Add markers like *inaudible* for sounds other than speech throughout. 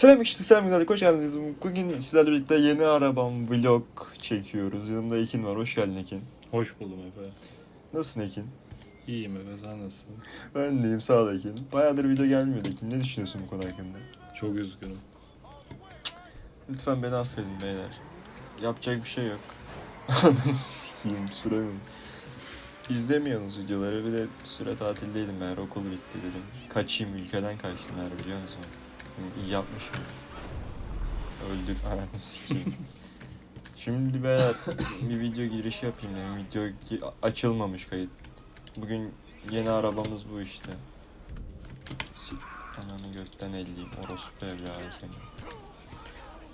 Selam işte selam güzel hoş geldiniz. Bugün sizlerle birlikte yeni arabam vlog çekiyoruz. Yanımda Ekin var. Hoş geldin Ekin. Hoş buldum Efe. Nasılsın Ekin? İyiyim Efe sen nasılsın? Ben deyim sağ ol Ekin. Bayağıdır video gelmiyordu Ekin. Ne düşünüyorsun bu konu hakkında? Çok üzgünüm. Lütfen beni affedin beyler. Yapacak bir şey yok. *laughs* Ananı sikeyim süremiyorum. İzlemiyorsunuz videoları. Bir de süre tatildeydim ben. Okul bitti dedim. Kaçayım ülkeden kaçtım her biliyor musun? İyi yapmışım. Öldük ananı sikeyim. *laughs* Şimdi ben bir video girişi yapayım dedim. Video gi- açılmamış kayıt. Bugün yeni arabamız bu işte. Si Ananı götten elleyeyim. Orospu evladı seni.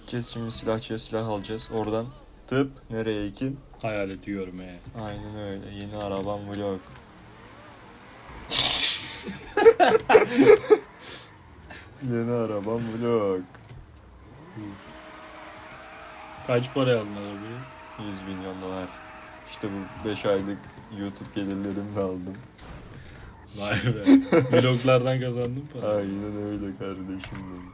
Gideceğiz şimdi silahçıya silah alacağız. Oradan tıp nereye Ekin? Hayaleti görmeye. Aynen öyle. Yeni arabam vlog. *laughs* Yeni arabam vlog. Kaç para aldın arabayı? 100 milyon dolar. İşte bu 5 aylık YouTube gelirlerimle aldım. Vay be. *laughs* Vloglardan kazandın para. Aynen öyle kardeşim benim.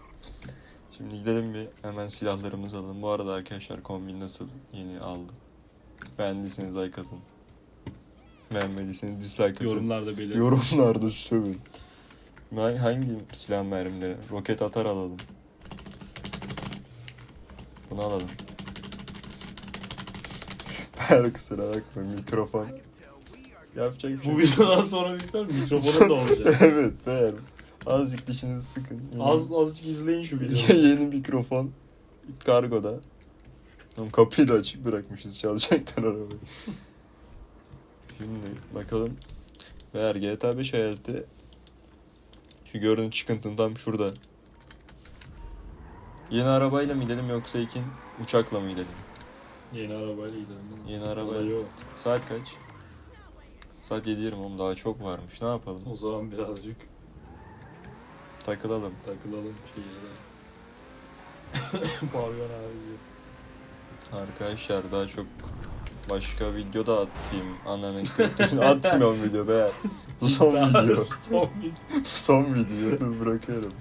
Şimdi gidelim bir hemen silahlarımızı alalım. Bu arada arkadaşlar kombin nasıl yeni aldım. Beğendiyseniz like atın. Beğenmediyseniz dislike atın. Yorumlarda belirtin. Yorumlarda sövün. Hangi silah mermileri? Roket atar alalım. Bunu alalım. *laughs* Her kusura bakma mikrofon. Yapacak bir şey Bu yok. videodan sonra biter mi? Mikrofonun da *laughs* olacak. evet beğer. Azıcık dişinizi sıkın. Yeni, Az, azıcık izleyin şu videoyu. *laughs* yeni mikrofon. Kargoda. Oğlum kapıyı da açık bırakmışız. Çalacaklar arabayı. Şimdi bakalım. Ver GTA 5 hayaleti. Şu gördüğün çıkıntın tam şurada. Yeni arabayla mı gidelim yoksa ikin uçakla mı gidelim? Yeni arabayla gidelim. değil mi? Yeni Olay araba. o. Saat kaç? Saat 7.20 oğlum daha çok varmış. Ne yapalım? O zaman birazcık Takılalım. takılalım şeylere. *coughs* Pavyon abi. Arkadaşlar daha çok başka video da atayım. Ananın kötü. *laughs* Atmıyorum video be. Son *laughs* video. Son video. son video. YouTube bırakıyorum.